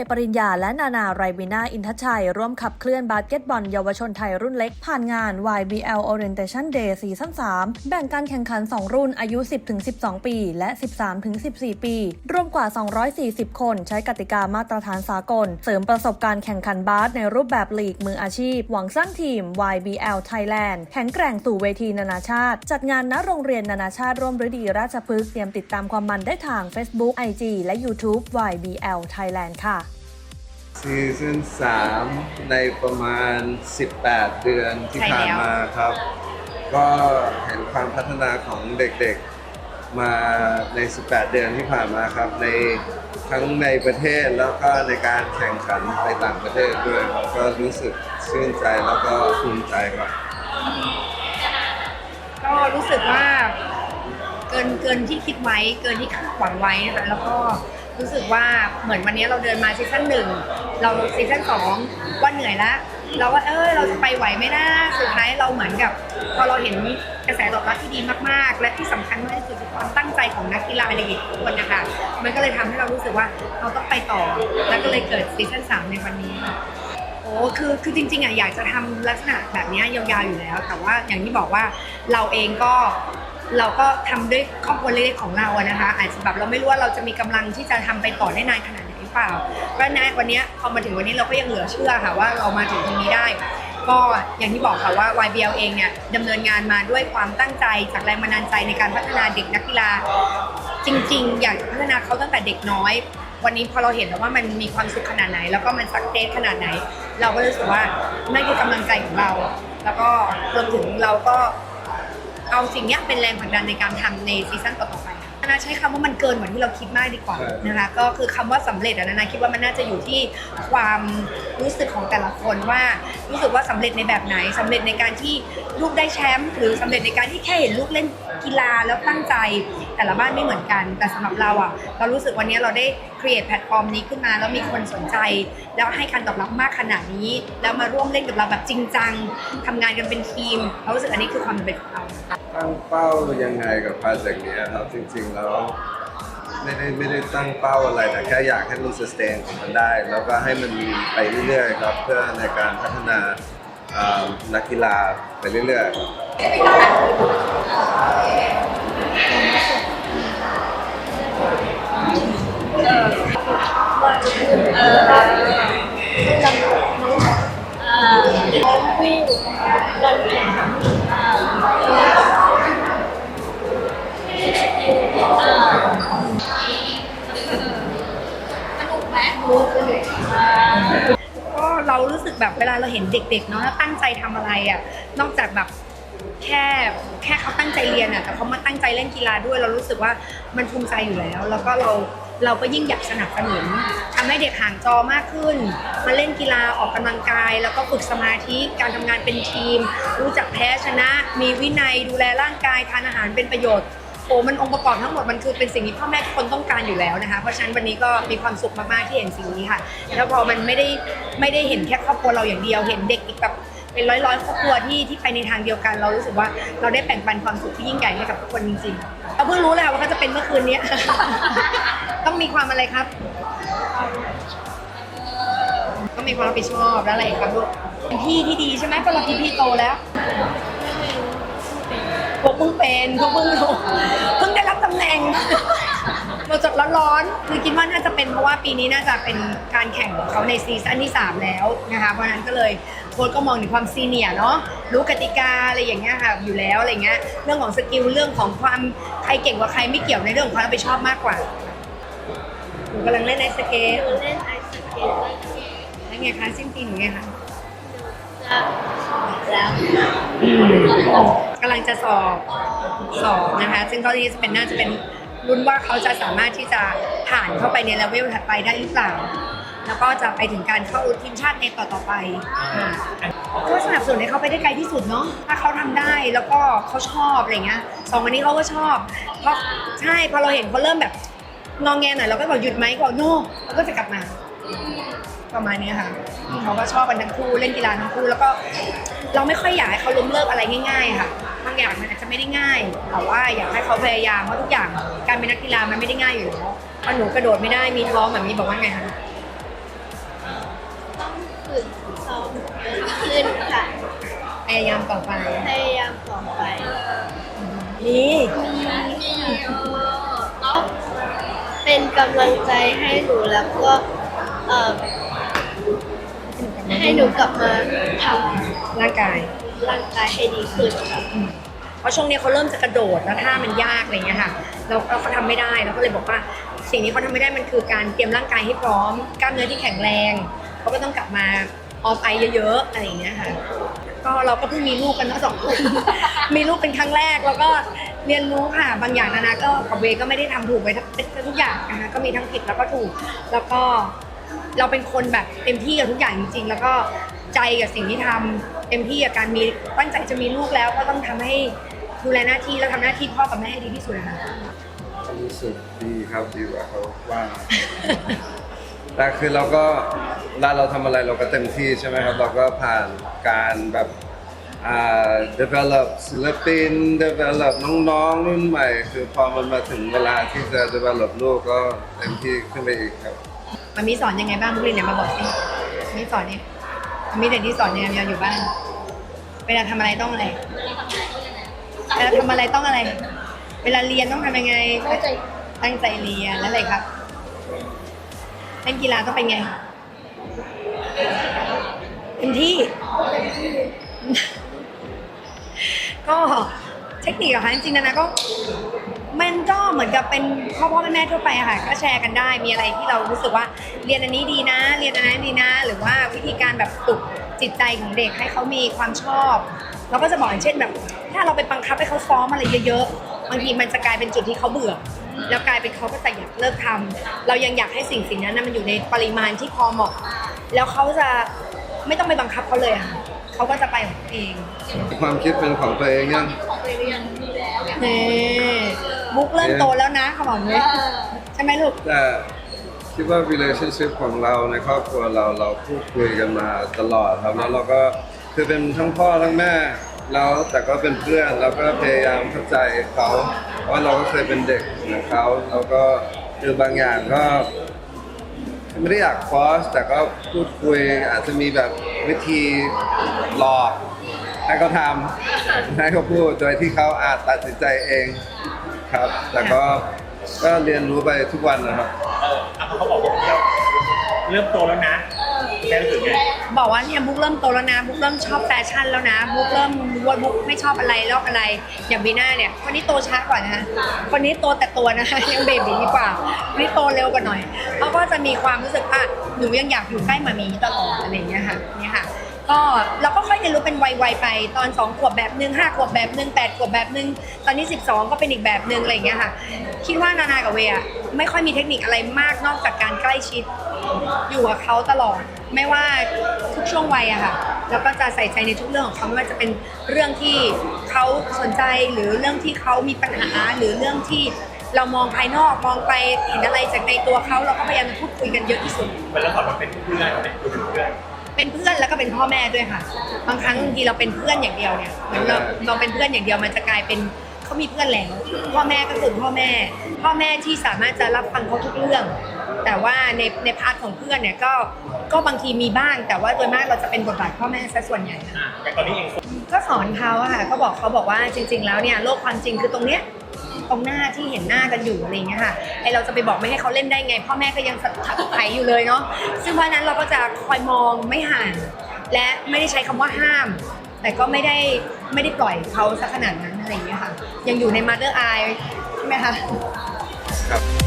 ย์ ปริญญา และนานาไรบินาอินทชัย ร่วมขับเคลื่อนบาสเกตบอลเยาวชนไทยรุ่นเล็ก ผ่านงาน YBL Orientation Day ซีซั่น3แบ่งการแข่งขัน 2 รุ่นอายุ 10-12 ปี และ 13-14 ปี รวมกว่า 240 คนใช้กติกามาตรฐานสากล เสริมประสบการณ์แข่งขันบาสในรูปแบบลีกมืออาชีพ หวังสร้างทีม YBL Thailand แข็งแกร่งสู่เวทีนานาชาติ จัดงานณโรงเรียนนานาชาติร่วมฤดีราชพฤกษ์เตรียมติดตามความมันได้ทาง Facebook IG และ YouTube YBL Thailand ค่ะ ซีซั่น3ในประมาณ 18 เดือนที่ผ่านมาครับ ก็เห็นความพัฒนาของเด็กๆมาใน 18 เดือนที่ผ่านมาครับ ในทั้งในประเทศแล้วก็ในการแข่งขันไปต่างประเทศด้วยครับก็รู้สึกชื่นใจแล้วก็ภูมิใจครับ ก็รู้สึกว่าเกินเกินที่คิดไว้เกินที่คาดหวังไว้นะคะแล้วก็ รู้สึกว่าเหมือนวันนี้เราเดินมาซีซั่นหนึ่งเราซีซั่นสองว่าเหนื่อยแล้วเราว่าเออเราจะไปไหวไหมนะสุดท้ายเราเหมือนกับ พอเราเห็นกระแสตอบรับที่ดีมากๆ และที่สำคัญมากที่สุดคือความตั้งใจของนักกีฬาในทุกคนนะคะมันก็เลยทำให้เรารู้สึกว่าเราต้องไปต่อ แล้วก็เลยเกิดซีซั่นสามในวันนี้โอ้คือ คือจริงๆอะอยากจะทำลักษณะแบบนี้ยาวๆอยู่แล้ว แต่ว่าอย่างที่บอกว่าเราเองก็ เราก็ทำด้วยครอบครัวเล็กๆของเราอะนะคะ อาจจะแบบเราไม่รู้ว่าเราจะมีกำลังที่จะทำไปต่อได้นานขนาดไหนหรือเปล่าเพราะนั้นวันนี้พอมาถึงวันนี้เราก็ยังเหลือเชื่อค่ะว่าเรามาถึงตรงนี้ได้ ก็อย่างที่บอกค่ะว่า YBL เองเนี่ยดำเนินงานมาด้วยความตั้งใจจากแรงบันดาลใจในการพัฒนาเด็กนักกีฬาจริง ๆ อยากจะพัฒนาเขาตั้งแต่เด็กน้อยวันนี้พอเราเห็นแล้วว่ามันมีความสุขขนาดไหน แล้วก็มันสักเซสขนาดไหน เราก็รู้สึกว่านั่นคือกำลังใจของเรา แล้วก็รวมถึงเราก็ เอาสิ่งเนี้ยเป็นแรงผลักดันในการทำในซีซั่นต่อๆไปนาใช้คำว่ามันเกินกว่าที่เราคิดมากดีกว่าใช่นะคะก็คือคำว่าสำเร็จอะนะนาคิดว่ามันน่าจะอยู่ที่ความรู้สึกของแต่ละคนว่ารู้สึกว่าสำเร็จในแบบไหนสำเร็จในการที่ลูกได้แชมป์หรือสำเร็จในการที่แค่เห็นลูกเล่นกีฬาแล้วตั้งใจ แต่ละบ้านไม่เหมือนกัน แต่สำหรับเราอะเรารู้สึกวันนี้เราได้ create แพลตฟอร์มนี้ขึ้นมาแล้วมีคนสนใจ แล้วให้การตอบรับมากขนาดนี้ แล้วมาร่วมเล่นกับเราแบบจริงจังทำงานกันเป็นทีม เรารู้สึกอันนี้คือความเร็จของเราตั้งเป้ายังไงกับโปรเจกต์นี้ครับจริง ๆ แล้วไม่ได้ไม่ได้ตั้งเป้าอะไรแต่แค่อยากให้มันสแตนของมันได้ แล้วก็ให้มันมีไปเรื่อยๆครับเพื่อในการพัฒนานักกีฬาไปเรื่อยๆ ก็เรารู้สึกแบบเวลาเราเห็นเด็กๆเนาะแล้วตั้งใจทำอะไรอะ นอกจากแบบแค่แค่เขาตั้งใจเรียนอะแต่เขามาตั้งใจเล่นกีฬาด้วย เรารู้สึกว่ามันภูมิใจอยู่แล้ว แล้วก็เรา เราก็ยิ่งอยากสนับสนุนทำให้เด็กห่างจอมากขึ้น มาเล่นกีฬาออกกำลังกาย แล้วก็ฝึกสมาธิการทำงานเป็นทีม รู้จักแพ้ชนะ มีวินัยดูแลร่างกายทานอาหารเป็นประโยชน์โอ้มันองค์ประกอบทั้งหมดมันคือเป็นสิ่งที่พ่อแม่ทุกคนต้องการอยู่แล้วนะคะ เพราะฉะนั้นวันนี้ก็มีความสุขมากๆที่เห็นสิ่งนี้ค่ะ แล้วพอมันไม่ได้ไม่ได้เห็นแค่ครอบครัวเราอย่างเดียว เห็นเด็กอีกแบบเป็นร้อยร้อยๆครอบครัวที่ที่ไปในทางเดียวกัน เรารู้สึกว่าเราได้แบ่งปันความสุขที่ยิ่งใหญ่ให้กับทุกคนจริงๆเราเพิ่งรู้เลยค่ะว่าเขาจะเป็นเมื่อคืนนี้ ต้องมีความอะไรครับ ต้องมีความรับผิดชอบและอะไรอีกครับลูกเป็นพี่ที่ดีใช่ไหมก็เราพี่พี่โตแล้วพวกเพิ่งเป็นพวกเพิ่งรู้เพิ่งได้รับตำแหน่งมาจดร้อนๆคือคิดว่าน่าจะเป็นเพราะว่าปีนี้น่าจะเป็นการแข่งของเขาในซีซั่นที่ 3 แล้วนะคะเพราะนั้นก็เลยโค้ชก็มองถึงความซีเนียเนาะรู้กติกาอะไรอย่างเงี้ยค่ะอยู่แล้วอะไรเงี้ยเรื่องของสกิลเรื่องของความใครเก่งกว่าใครไม่เกี่ยวในเรื่องของความรับผิดชอบมากกว่า กำลังเล่นไอสเกตเล่นไอสเก็ตแล้วไงคะสิ้นปีหนูไงคะจะแล้วกำลังจะสอบสอบนะคะ ซึ่งก็ที่จะเป็นน่าจะเป็นรุ่นว่าเขาจะสามารถที่จะผ่านเข้าไปในเลเวลถัดไปได้หรือเปล่า แล้วก็จะไปถึงการเข้าทีมชาติในต่อต่อๆไปอ่าก็สนับสนุนให้เขาไปได้ไกลที่สุดเนาะถ้าเขาทำได้แล้วก็เขาชอบอะไรเงี้ยสองวันนี้เขาก็ชอบเพราะใช่พอเราเห็นเขาเริ่มแบบ งองแงหน่อยเราก็บอกหยุดไหมก็บอกโน่เราก็จะกลับมา ประมาณเนี้ยค่ะเขาก็ชอบกันทั้งคู่เล่นกีฬาทั้งคู่แล้วก็เราไม่ค่อยอยากให้เขาล้มเลิกอะไรง่าย ๆ ค่ะบางอย่างมันอาจจะไม่ได้ง่าย แต่ว่าอยากให้เขาพยายามเพราะทุกอย่างการเป็นนักกีฬามันไม่ได้ง่ายอยู่แล้วพอหนูกระโดดไม่ได้มีท้องแบบนี้บอกว่าไงคะฝึกซ้อมขึ้นค่ะพยายามต่อไปพยายามต่อไปนี่ เป็นกำลังใจให้หนูแล้วก็เอ่อให้หนูกลับมาทร่างกายำร่างกายให้ดีขึ้นค่ะ เพราะช่วงนี้เขาเริ่มจะกระโดดแล้วท่ามันยากอะไรเงี้ยค่ะแล้วแล้วเขาทำไม่ได้แล้วก็เลยบอกว่า สิ่งที่เขาทำไม่ได้มันคือการเตรียมร่างกายให้พร้อมกล้ามเนื้อที่แข็งแรงเขาก็ต้องกลับมาออฟไอเยอะๆอะไรอย่างเงี้ยค่ะ ก็เราก็เพิ่งมีลูกกันทั้งสองคน มีลูกเป็นครั้งแรกแล้วก็ เรียนรู้ค่ะ บางอย่างนานาก็กับเวก็ไม่ได้ทำถูกไปทุกอย่างนะคะก็มีทั้งผิดแล้วก็ถูก แล้วก็เราเป็นคนแบบเต็มที่กับทุกอย่างจริง ๆ แล้วก็ใจกับสิ่งที่ทำเต็มที่กับการมีตั้งใจจะมีลูกแล้ว ก็ต้องทำให้ดูแลหน้าที่แล้วทำหน้าที่พ่อกับแม่ให้ดีที่สุดนะคะ รู้สึกดีครับดีกว่าเขาว่า แต่คือเราก็เวลาเราทำอะไรเราก็เต็มที่ใช่ไหมครับ เราก็ผ่านการแบบ develop ศิลปิน develop น้องๆรุ่นใหม่ คือพอมันมาถึงเวลาที่จะ develop ลูกก็เต็มที่ขึ้นไปอีกครับ มันมีสอนยังไงบ้างมุกลินเนี่ยมาบอกสิมีสอนเนี่ยมีแต่ที่สอนเนี่ยเวลาอยู่บ้านเวลาทำอะไรต้องอะไรเวลาทำอะไรต้องอะไร เวลาเรียนต้องทำยังไง ตั้งใจเรียนแล้วอะไรครับเล่นกีฬาต้องเป็นไงเต็มที่ ก็เทคนิคเหรอคะจริงๆนะนะก็มันก็เหมือนกับเป็นพ่อพ่อแม่แม่ทั่วไปอะค่ะ ก็แชร์กันได้มีอะไรที่เรารู้สึกว่าเรียนอันนี้ดีนะ เรียนอันนั้นดีนะ หรือว่าวิธีการแบบปลุกจิตใจของเด็กให้เขามีความชอบ เราก็จะบอกอย่างเช่นแบบ ถ้าเราไปบังคับให้เขาซ้อมอะไรเยอะๆบางทีมันจะกลายเป็นจุดที่เขาเบื่อ แล้วกลายเป็นเขาก็จะอยากเลิกทำเรายังอยากให้สิ่งสิ่งนั้นนะมันอยู่ในปริมาณที่พอเหมาะ แล้วเขาจะไม่ต้องไปบังคับเขาเลยอะค่ะ เขาก็จะไปของเขาเองความคิดเป็นของตัวเองยังนี่มุกเริ่มโตแล้วนะเขาบอกเลยใช่ไหมลูกแต่คิดว่า relationship ของเราในครอบครัวเราเราพูดคุยกันมาตลอดครับแล้วเราก็คือเป็นทั้งพ่อทั้งแม่แล้วแต่ก็เป็นเพื่อนเราก็พยายามเข้าใจเขาเพราะเราก็เคยเป็นเด็กเหมือนเขาเราก็คือบางอย่างก็ ไม่ได้อยากฟอสแต่ก็พูดคุยอาจจะมีแบบวิธีหลอกให้เขาทำให้เขาพูดโดยที่เขาอาจตัดสินใจเองครับ แต่ก็ก็เรียนรู้ไปทุกวันนะครับ เอออะเขาบอกว่าเริ่มโตแล้วนะ แกรู้สึกไงบอกว่าเนี่ยบุ๊กเริ่มโตแล้วนะบุ๊กเริ่มชอบแฟชั่นแล้วนะบุ๊กเริ่มรู้ว่าบุ๊กไม่ชอบอะไรลอกอะไร อย่างบีน่าเนี่ยคนนี้โตช้ากว่านะคะคนนี้โตแต่ตัวนะคะยังเบบีกว่าคนนี้โตเร็วกว่าหน่อยเขาก็จะมีความรู้สึกว่าหนูยังอยากอยู่ใกล้มามีตลอดอะไรอย่างเงี้ยค่ะเนี่ยค่ะก็เราก็ค่อยเรียนรู้เป็นวัยๆไปตอน2ขวบแบบหนึ่งห้าขวบแบบหนึ่งแปดขวบแบบหนึ่งตอนนี้ 12 ก็เป็นอีกแบบหนึ่งอะไรอย่างเงี้ยค่ะ คิดว่านานากับเวอะไม่ค่อยมีเทคนิคอะไรมากนอกจากการใกล้ชิดอยู่กับเขาตลอด ไม่ว่าทุกช่วงวัยอะค่ะ แล้วก็จะใส่ใจในทุกเรื่องของเขาไม่ว่าจะเป็นเรื่องที่เขาสนใจหรือเรื่องที่เขามีปัญหาหรือเรื่องที่เรามองภายนอกมองไปเห็นอะไรจากในตัวเขาเราก็พยายามพูดคุยกันเยอะที่สุดมันแล้วสอนว่าเป็นเพื่อนเป็นเป็นเพื่อนเป็นเพื่อนแล้วก็เป็นพ่อแม่ด้วยค่ะ บางครั้งบางทีเราเป็นเพื่อนอย่างเดียวเนี่ยเหมือนเราเราเป็นเพื่อนอย่างเดียวมันจะกลายเป็นเขามีเพื่อนแล้วพ่อแม่ก็คือพ่อแม่ พ่อแม่ที่สามารถจะรับฟังเขาทุกเรื่อง แต่ว่าในในพาร์ทของเพื่อนเนี่ยก็ก็บางทีมีบ้าง แต่ว่าโดยมากเราจะเป็นบทบาทพ่อแม่ซะส่วนใหญ่ค่ะอะ แต่ตอนนี้เองก็สอนเขาอะค่ะก็บอกเขาบอกว่าจริง ๆ แล้วเนี่ยโลกความจริงคือตรงเนี้ยตรงหน้าที่เห็นหน้ากันอยู่อะไรอย่างเงี้ยค่ะไอเราจะไปบอกไม่ให้เขาเล่นได้ไง พ่อแม่ก็ยังถักไถอยู่เลยเนาะซึ่งเพราะฉะนั้นเราก็จะคอยมองไม่ห่างและไม่ได้ใช้คำว่าห้าม แต่ก็ไม่ได้ไม่ได้ปล่อยเขาสักขนาดนั้นอะไรอย่างเงี้ยค่ะ ยังอยู่ใน mother eye ใช่ไหมคะ ครับ